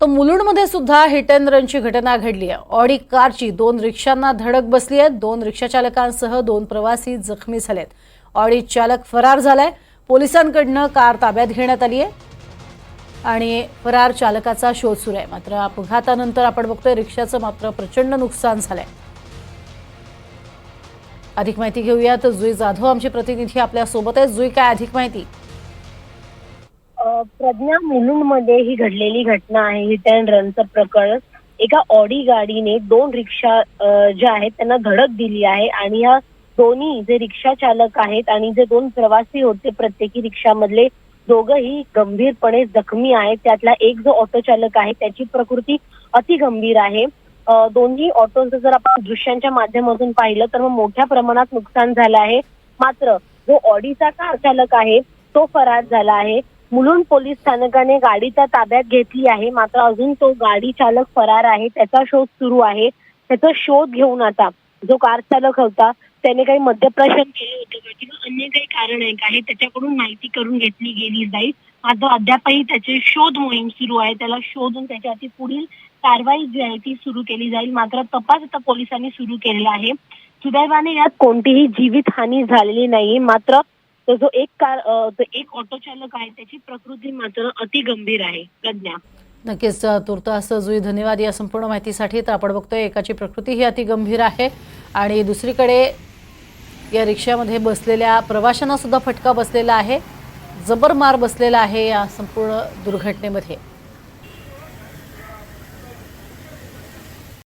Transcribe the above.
तर मुलुंडमध्ये सुद्धा hit and रनची घटना घडली आहे. ऑडी कारची दोन रिक्षांना धडक बसली आहे. दोन रिक्षाचालकांसह दोन प्रवासी जखमी झालेत. ऑडी चालक फरार झालाय. पोलिसांकडनं कार ताब्यात घेण्यात आली आहे. आणि फरार चालकाचा शोध सुरू आहे. मात्र अपघातानंतर आपण बघतोय रिक्षाचं मात्र प्रचंड नुकसान झालंय. अधिक माहिती घेऊयात. जुई जाधव आमची प्रतिनिधी आपल्यासोबत आहे. जुई काय अधिक माहिती? प्रज्ञा मुलुंडमध्ये ही घडलेली घटना आहे हिट अँड रनचं प्रकरण. एका ऑडी गाडीने दोन रिक्षा ज्या आहेत त्यांना धडक दिली आहे आणि या दोन्ही जे रिक्षा चालक आहेत आणि जे दोन प्रवासी होते प्रत्येकी रिक्षामधले दोघंही गंभीरपणे जखमी आहेत. त्यातला एक जो ऑटो चालक आहे त्याची प्रकृती अति गंभीर आहे. दोन्ही ऑटोचं जर आपण दृश्यांच्या माध्यमातून पाहिलं तर मग मोठ्या प्रमाणात नुकसान झालं आहे. मात्र जो ऑडीचा कार चालक आहे तो फरार झाला आहे. मुलुंड पोलीस स्थानकाने गाडीचा ताब्यात घेतली आहे. मात्र अजून तो गाडी चालक फरार आहे. त्याचा शोध सुरू आहे. त्याचा शोध घेऊन आता जो कार चालक होता त्याने काही मद्यप्राशन केले होते किंवा अन्य काही कारण आहे का हे त्याच्याकडून माहिती करून घेतली गेली जाईल. मात्र अद्यापही त्याचे शोध मोहीम सुरू आहे. त्याला शोधून त्याच्यावरती पुढील कारवाई जी आहे ती सुरू केली जाईल. मात्र तपास आता पोलिसांनी सुरू केलेला आहे. सुदैवाने यात कोणतीही जीवितहानी झालेली नाही. मात्र तर जो एक कार तो एक ऑटो चालक आहे त्याची प्रकृती मात्र अति गंभीर आहे प्रज्ञा. नक्कीच तुर्तास जुई धन्यवाद या संपूर्ण माहितीसाठी तर आपण बघतोय एकाची प्रकृती ही अति गंभीर आहे. आणि दुसरीकडे या रिक्षामध्ये बसलेल्या प्रवाशांना सुद्धा फटका बसलेला आहे जबर मार बसलेला आहे या संपूर्ण दुर्घटनेमध्ये.